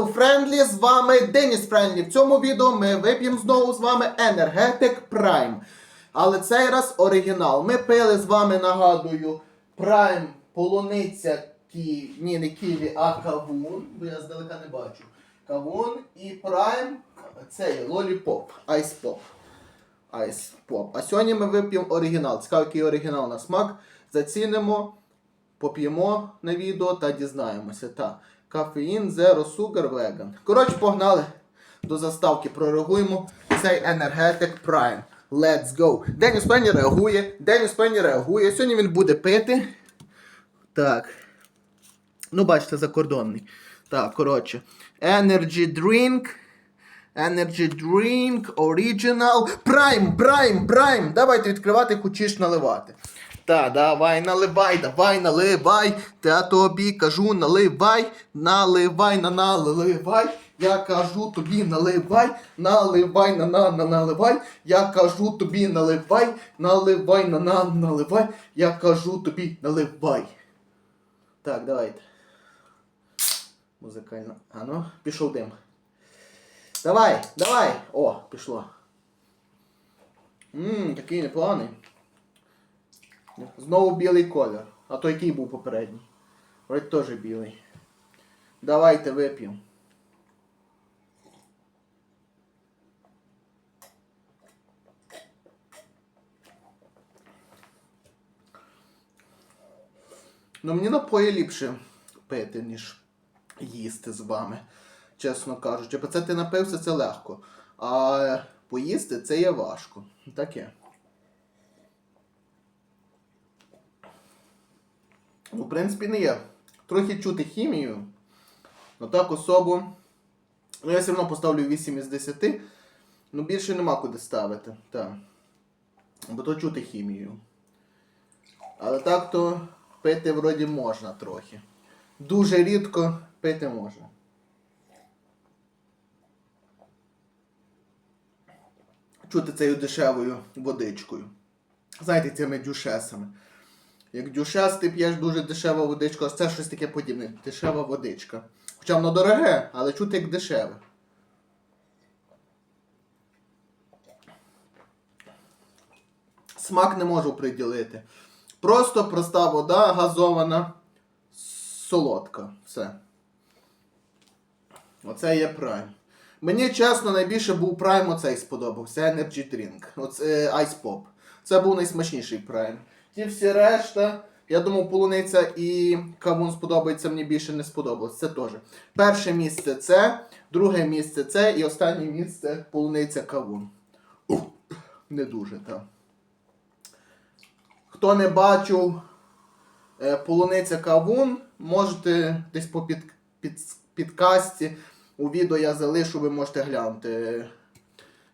Hello, Friendly, з вами Деніс Френдлі. В цьому відео ми вип'ємо знову з вами Energetic Prime. Але цей раз оригінал. Ми пили з вами, нагадую, Prime полуниця Кі... Ні, не Ківі, а Кавун. Бо я здалека не бачу. Кавун і Prime цей Pop. Ice Pop. А сьогодні ми вип'ємо оригінал. Цікаво, який оригінал на смак. Зацінимо поп'ємо на відео та дізнаємося. Та. Кофеїн, Zero Sugar, Vegan. Коротше, погнали до заставки. Прореагуємо цей енергетик Prime. Let's go. Деніс Пенні реагує. Деніс Пенні реагує. Сьогодні він буде пити. Так. Ну, бачите, закордонний. Так, коротше. Energy drink. Energy drink, original. Prime, Prime, Prime. Давайте відкривати, хочеш наливати. Та, давай, наливай, давай, наливай. Та тобі кажу, наливай, наливай, на наливай. Я кажу тобі, наливай, наливай, на на на наливай. Я кажу тобі, наливай, наливай, на на наливай. Я кажу тобі, наливай. Так, давайте. Музикально. А ну, пішов дим. Давай, давай! О, пішло. Ммм, такий непоганий. Знову білий колір. А то який був попередній? Вроді теж білий. Давайте вип'ємо. Ну мені напої ліпше пити, ніж їсти з вами, чесно кажучи. Бо це ти напився, це легко. А поїсти це є важко. Таке. В принципі, не є. Трохи чути хімію. Ну так особу. Ну, я все одно поставлю 8 із 10. Ну більше нема куди ставити. Так. Бо то чути хімію. Але так то пити вроді можна трохи. Дуже рідко пити можна. Чути цією дешевою водичкою. Знаєте, цими дюшесами. Як дюшес, ти п'єш дуже дешева водичка, це щось таке подібне. Дешева водичка. Хоча воно дороге, але чути як дешеве. Смак не можу приділити. Просто проста вода, газована, солодка. Все. Оце є прайм. Мені чесно, найбільше був прайм оцей сподобався. Energy Drink. Оце Ice Pop. Це був найсмачніший прайм. Ті всі решта, я думав, полуниця і кавун сподобається, мені більше не сподобалось. Це теж. Перше місце це, друге місце це і останнє місце полуниця кавун. Не дуже, так. Хто не бачив е, полуниця кавун, можете десь по під, під, підкасті. У відео я залишу, ви можете глянути.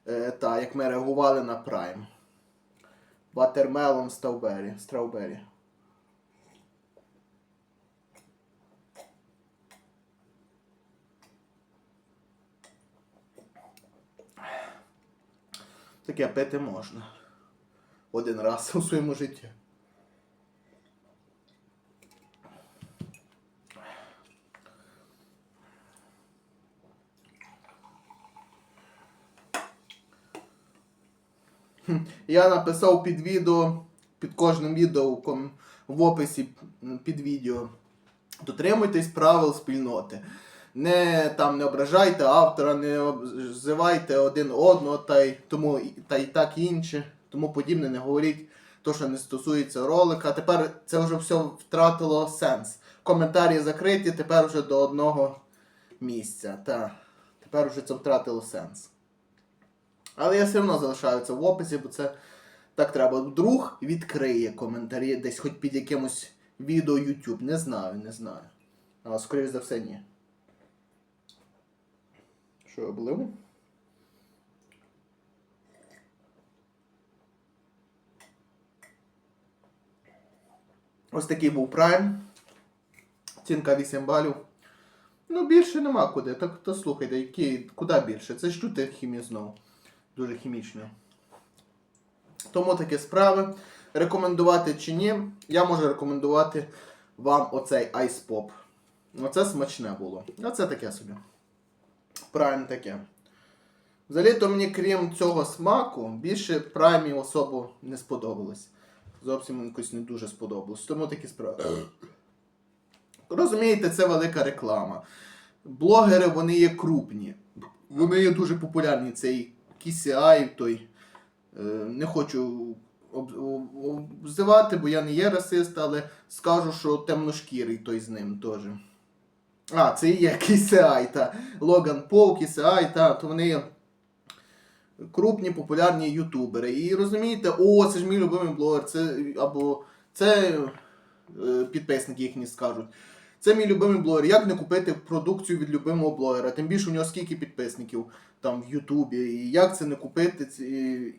Е, та, як ми реагували на Prime. Watermelon Стаубері. Страубері. Таке пити можна. Один раз у своєму житті. Я написав під відео, під кожним відео в описі під відео. Дотримуйтесь правил спільноти. Не там не ображайте автора, не обзивайте один одного та й тому та й так інше, тому подібне, не говоріть то, що не стосується ролика. Тепер це вже все втратило сенс. Коментарі закриті, тепер вже до одного місця. Та, тепер вже це втратило сенс. Але я все одно залишаю це в описі, бо це так треба. Друг відкриє коментарі десь хоч під якимось відео YouTube. Не знаю, не знаю. Але скоріш за все, ні. Що я облив? Ось такий був прайм. Цінка 8 балів. Ну, більше нема куди. Так то слухайте, які, куди більше? Це ж чути хімію знову. Дуже хімічно. Тому такі справи. Рекомендувати чи ні, я можу рекомендувати вам оцей Ice Pop. Оце смачне було. Оце таке собі. Prime таке. Взагалі-то мені, крім цього смаку, більше праймів особо не сподобалось. Зовсім якось не дуже сподобалось. Тому такі справи. Розумієте, це велика реклама. Блогери вони є крупні. Вони є дуже популярні. Цей KCI, той. Е, не хочу об- об- обзивати, бо я не є расист, але скажу, що темношкірий той з ним теж. А, це є KCI, та. Логан Пол, KCI, та, то вони крупні популярні ютубери. І розумієте, о, це ж мій любимий блогер, це або це е, підписники їхні скажуть. Це мій любимий блогер. Як не купити продукцію від любимого блогера? Тим більше у нього скільки підписників там в Ютубі. І як це не купити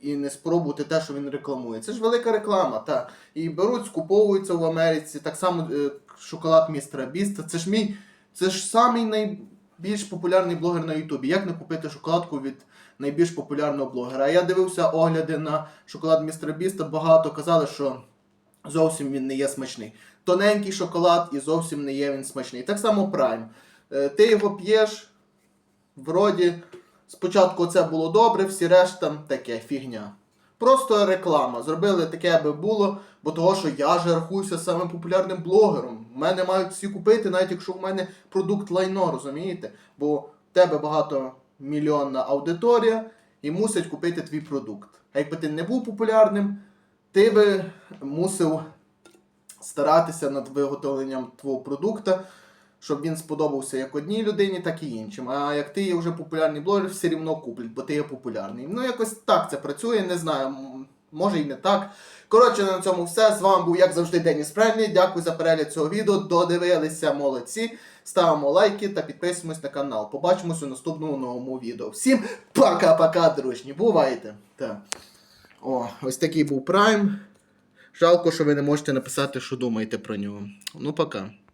і, не спробувати те, що він рекламує? Це ж велика реклама, так. І беруть, скуповуються в Америці. Так само е, шоколад містера Біста. Це ж мій, це ж самий найбільш популярний блогер на Ютубі. Як не купити шоколадку від найбільш популярного блогера? А я дивився огляди на шоколад містера Біста. Багато казали, що зовсім він не є смачний. Тоненький шоколад і зовсім не є він смачний. Так само Prime. Е, Ти його п'єш, вроді, спочатку це було добре, всі решта таке фігня. Просто реклама. Зробили таке, аби було, бо того, що я же рахуюся самим популярним блогером. Мене мають всі купити, навіть якщо в мене продукт лайно, розумієте? Бо в тебе багато мільйонна аудиторія і мусять купити твій продукт. А якби ти не був популярним, ти би мусив старатися над виготовленням твого продукту, щоб він сподобався як одній людині, так і іншим. А як ти є вже популярний блогер, все рівно куплять, бо ти є популярний. Ну, якось так це працює, не знаю, може і не так. Коротше, на цьому все. З вами був, як завжди, Деніс Френлі. Дякую за перегляд цього відео. Додивилися молодці. Ставимо лайки та підписуємось на канал. Побачимось у наступному новому відео. Всім пока-пока, дружні. Бувайте! Так. О, ось такий був прайм. Жалко, що ви не можете написати, що думаєте про нього. Ну, пока.